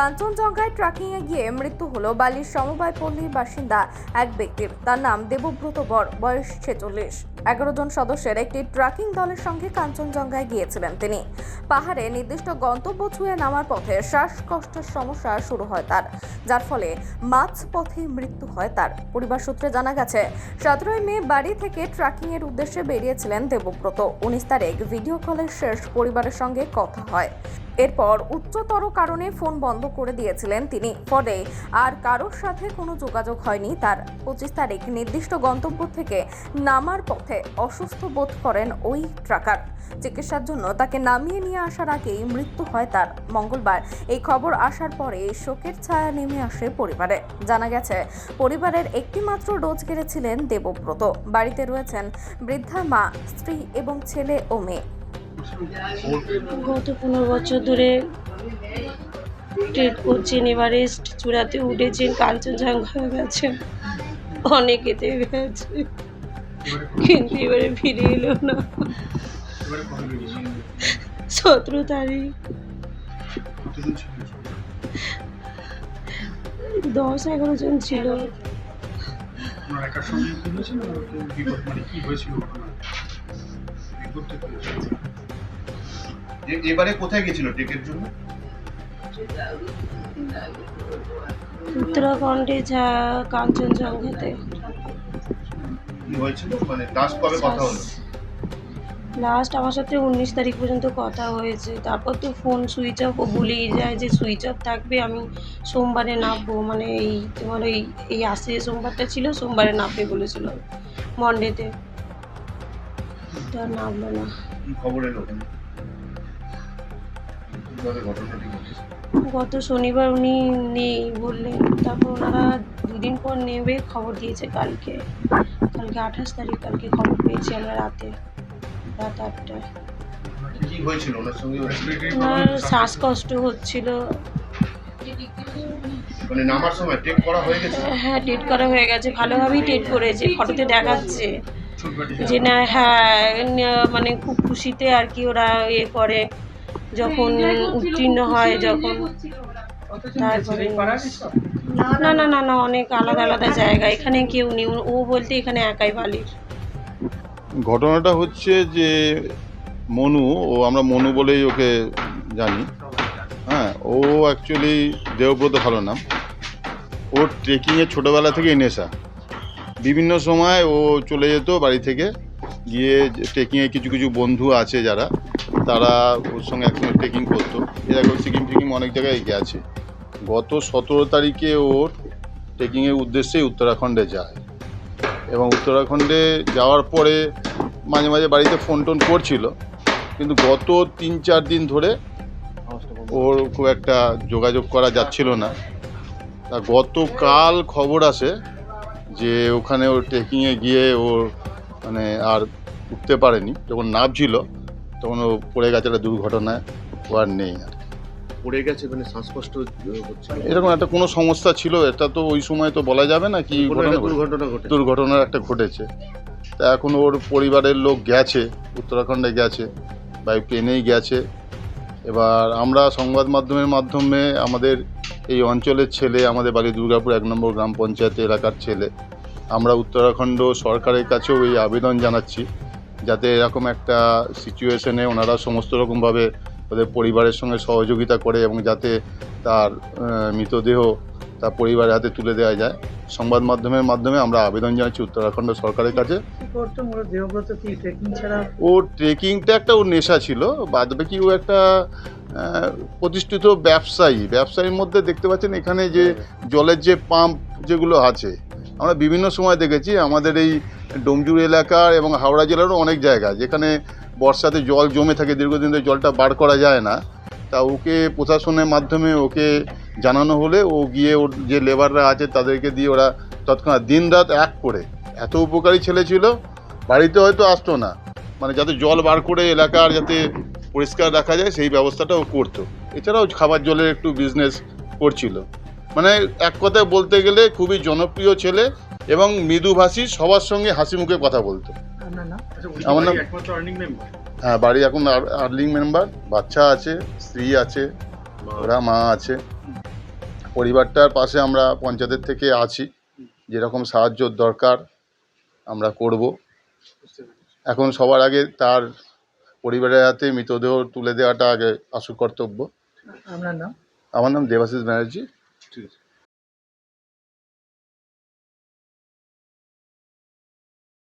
কাঞ্চনজঙ্ঘায় ট্রাকিংয়ে গিয়ে মৃত্যু হলো বালির সমবায় পল্লীর বাসিন্দা এক ব্যক্তির তার নাম দেবব্রত বর, বয়স ছেচল্লিশ। এগারো জন সদস্যের একটি ট্রাকিং দলের সঙ্গে কাঞ্চনজঙ্ঘায় গিয়েছিলেন তিনি। পাহাড়ে নির্দিষ্ট গন্তব্য ছুঁয়ে নামার পথে শ্বাসকষ্টের সমস্যা শুরু হয় তার, যার ফলে মাঝ পথে মৃত্যু হয় তার। পরিবার সূত্রে জানা গেছে, সতেরোই মে বাড়ি থেকে ট্রাকিং এর উদ্দেশ্যে বেরিয়েছিলেন দেবব্রত। উনিশ তারিখ ভিডিও কলের শেষ, পরিবারের সঙ্গে কথা হয়। এরপর উচ্চতর কারণে ফোন বন্ধ করে দিয়েছিলেন তিনি। ফলে আর কারোর সাথে কোনো যোগাযোগ হয়নি তার পঁচিশ তারিখ নির্দিষ্ট গন্তব্য থেকে নামার পথে অসুস্থ বোধ করেন ওই ট্রাকার। চিকিৎসার জন্য তাকে নামিয়ে নিয়ে আসার আগেই মৃত্যু হয় তার। মঙ্গলবার এই খবর আসার পরে শোকের ছায়া নেমে আসে পরিবারে। জানা গেছে, পরিবারের একটিমাত্র রোজগেরে ছিলেন দেবব্রত। বাড়িতে রয়েছেন বৃদ্ধা মা, স্ত্রী এবং ছেলে ও মেয়ে। গত পনেরো বছর ধরে ট্রেড করছেন, এভারেস্ট চূড়াতে উঠেছেন, কাঞ্চনজঙ্ঘা হয়ে গেছেন অনেক এতে গেছে কিন্তু এবারে ফিরে এলো না। সতেরো তারিখ। দশ, এগারো জন ছিল। এ- এবারে কোথায় গেছিল টেকের জন্য? উত্তরাখণ্ডে যা কাঞ্চনজঙ্ঘাতে হয়েছিল মানে লাস্ট কবে কথা হলো? লাস্ট আমার সাথে উনিশ তারিখ পর্যন্ত কথা হয়েছে। তারপর তো ফোন সুইচ অফ ও ভুলেই যায় যে সুইচ অফ থাকবে আমি সোমবারে নামবো। মানে এই তোমার ওই এই আসে সোমবারটা ছিল সোমবারে নামবে বলেছিল মন্ডেতে। আর নামলো না কি খবর এলো গত শনিবার উনি নেই বললেন। তারপর ওনারা দুদিন পর নেবে খবর দিয়েছে কালকে। কালকে আঠাশ তারিখ কালকে খবর পেয়েছি আমরা রাতে। রাত আটটায়। ওনার শ্বাসকষ্ট হচ্ছিল। মানে নামার সময় টেক করা হয়ে গেছে? হ্যাঁ টেট করা হয়ে গেছে। ভালোভাবেই টেট করেছে। ফটোতে দেখাচ্ছে। যে না হ্যাঁ মানে খুব খুশিতে আর কি ওরা ইয়ে করে যখন উত্তীর্ণ হয় যখন। তারপরে না না না না অনেক আলাদা আলাদা জায়গা এখানে কেউ নেই ও- বলতে এখানে একাই বালির। ঘটনাটা হচ্ছে যে মনু ও আমরা মনু বলেই ওকে জানি। হ্যাঁ ও অ্যাকচুয়ালি দেবব্রত ভালো নাম। ওর ট্রেকিংয়ে ছোটোবেলা থেকে নেশা। বিভিন্ন সময় ও চলে যেত বাড়ি থেকে। গিয়ে ট্রেকিংয়ে কিছু কিছু বন্ধু আছে যারা, তারা ওর সঙ্গে একসঙ্গে ট্রেকিং করতো। এরকম সিকিম ফিকিম অনেক জায়গায় গেছে গত সতেরো তারিখে ওর ট্রেকিংয়ের উদ্দেশ্যে উত্তরাখণ্ডে যায়। এবং উত্তরাখণ্ডে যাওয়ার পরে মাঝে মাঝে বাড়িতে ফোন টোন করছিল। কিন্তু গত তিন, চার দিন ধরে ওর খুব একটা যোগাযোগ করা যাচ্ছিল না। তা গতকাল খবর আসে যে ওখানে ওর ট্রেকিংয়ে গিয়ে ওর মানে আর উঠতে পারেনি। যখন নামছিল তখন ও পড়ে গেছে একটা দুর্ঘটনায় ও আর নেই আর। পড়ে গেছে মানে শ্বাসকষ্ট হচ্ছে। এরকম একটা কোনো সমস্যা ছিল এটা তো ওই সময় তো বলা যাবে না কি। দুর্ঘটনা দুর্ঘটনার একটা ঘটেছে। তা এখন ওর পরিবারের লোক গেছে উত্তরাখণ্ডে গেছে বা প্লেনেই গেছে। এবার আমরা সংবাদ মাধ্যমের মাধ্যমে আমাদের এই অঞ্চলের ছেলে আমাদের বাড়ি দুর্গাপুর এক নম্বর গ্রাম পঞ্চায়েত এলাকার ছেলে। আমরা উত্তরাখণ্ড সরকারের কাছেও এই আবেদন জানাচ্ছি যাতে এরকম একটা সিচুয়েশনে ওনারা সমস্ত রকমভাবে ওদের পরিবারের সঙ্গে সহযোগিতা করে এবং যাতে তার মৃতদেহ তার পরিবারের হাতে তুলে দেওয়া যায়। সংবাদ মাধ্যমের মাধ্যমে আমরা আবেদন জানাচ্ছি উত্তরাখণ্ড সরকারের কাছে। ও ট্রেকিংটা একটা ওর নেশা ছিল। বাদ বাকি ও একটা প্রতিষ্ঠিত ব্যবসায়ী ব্যবসায়ীর মধ্যে দেখতে পাচ্ছেন এখানে যে জলের যে পাম্প যেগুলো আছে আমরা বিভিন্ন সময় দেখেছি আমাদের এই ডোমজুর এলাকার এবং হাওড়া জেলারও অনেক জায়গা যেখানে বর্ষাতে জল জমে থাকে দীর্ঘদিন ধরে জলটা বার করা যায় না। তা ওকে প্রশাসনের মাধ্যমে ওকে জানানো হলে ও গিয়ে ওর যে লেবাররা আছে তাদেরকে দিয়ে ওরা তৎক্ষণাৎ দিন রাত এক করে এত উপকারী ছেলে ছিল বাড়িতে হয়তো আসতো না। মানে যাতে জল বার করে এলাকার যাতে পরিষ্কার রাখা যায় সেই ব্যবস্থাটাও করতো। এছাড়াও খাবার জলের একটু বিজনেস করছিল। মানে এক কথায় বলতে গেলে খুবই জনপ্রিয় ছেলে এবং মৃদুভাষী সবার সঙ্গে হাসি মুখে কথা বলতো। আচ্ছা আমার নাম- বাড়ির একমাত্র আর্নিং মেম্বার হ্যাঁ বাড়ি এখন আর্লিং মেম্বার বাচ্চা আছে স্ত্রী আছে ওরা মা আছে। পরিবারটার পাশে আমরা পঞ্চায়েতের থেকে আছি। যেরকম সাহায্য দরকার আমরা করব। এখন সবার আগে তার পরিবারের হাতে মৃতদেহ তুলে দেওয়াটা আগে আসল কর্তব্য। আপনার নাম? আমার নাম দেবাশিস ব্যানার্জি। ঠিক আছে।